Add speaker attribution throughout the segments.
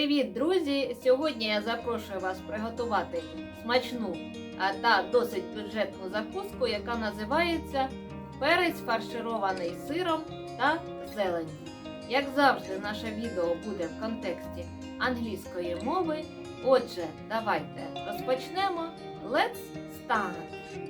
Speaker 1: Привіт, друзі! Сьогодні я запрошую вас приготувати смачну та досить бюджетну закуску, яка називається перець фарширований сиром та зеленню. Як завжди, наше відео буде в контексті англійської мови. Отже, давайте розпочнемо. Let's start!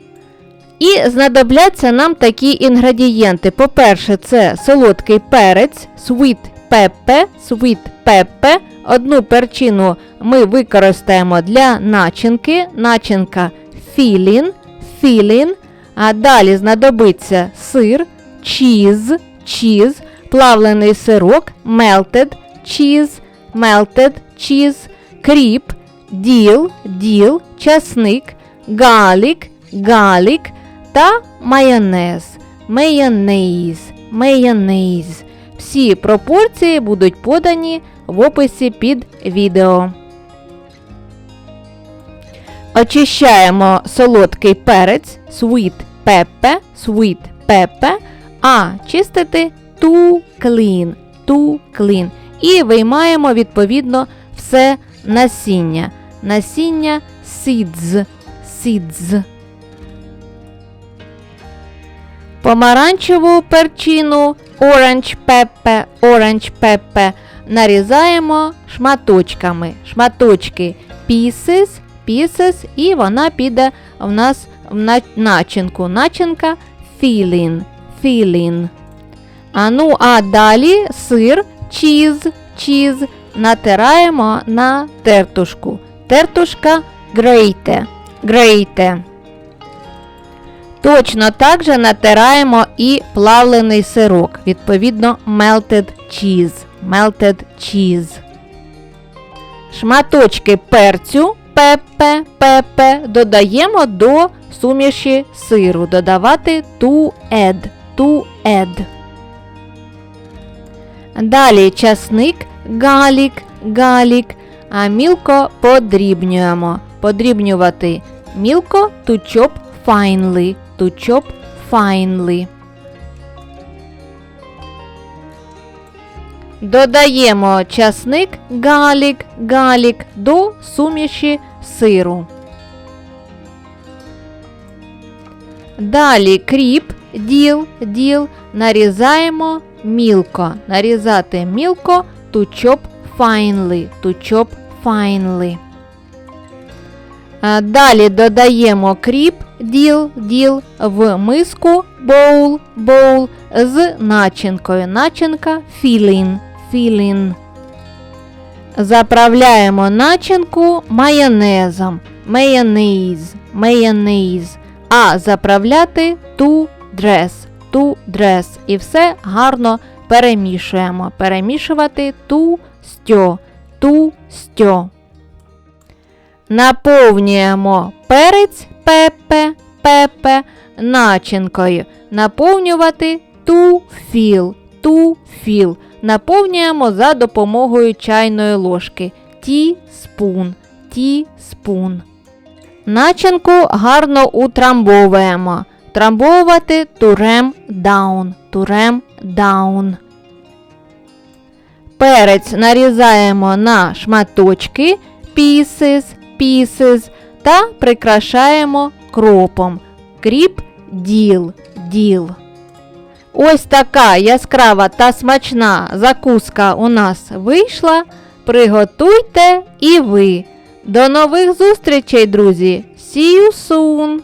Speaker 2: І знадобляться нам такі інгредієнти. По-перше, це солодкий перець, sweet pepper, sweet pepper. Одну перчину ми використаємо для начинки. Начинка філін, філін. А далі знадобиться сир, чіз, чіз, плавлений сирок, melted cheese, melted cheese, кріп, діл, діл, часник, галік, галік та майонез. Майонез, майонез. Всі пропорції будуть подані в описі під відео. Очищаємо солодкий перець, sweet pepper, sweet pepper, а чистити too clean, too clean. І виймаємо відповідно все насіння. Насіння seeds, seeds. Помаранчеву перчину orange pepper, orange pepper нарізаємо шматочками. Шматочки pieces, pieces, і вона піде в нас в начинку. Начинка filling, filling. А ну, а далі сир, чіз, чіз натираємо на тертушку. Тертушка грейте, грейте. Точно так же натираємо і плавлений сирок, відповідно, melted cheese. Melted cheese. Шматочки перцю пепе, пепе додаємо до суміші сиру. Додавати to add, to add. Далі часник, галік, галік, а мілко подрібнюємо. Подрібнювати мілко to chop finely, to chop finely. Додаємо часник, галік, галік до суміші сиру. Далі кріп, діл, діл нарізаємо мілко. Нарізати мілко to chop finely, to finely. Далі додаємо кріп, діл, діл в миску, боул, боул з начинкою. Начинка філін, філін. Заправляємо начинку майонезом. Майонез, майонез. А заправляти ту дрес, ту дрес. І все гарно перемішуємо. Перемішувати ту стьо, ту стьо. Наповнюємо перець пепе, пепе начинкою. Наповнювати ту філ, ту філ. Наповнюємо за допомогою чайної ложки. Ті спун, ті спун. Начинку гарно утрамбовуємо. Трамбовувати турем даун, турем даун. Перець нарізаємо на шматочки pieces, pieces та прикрашаємо кропом. Кріп діл, діл. Ось така яскрава та смачна закуска у нас вийшла. Приготуйте і ви. До нових зустрічей, друзі! See you soon!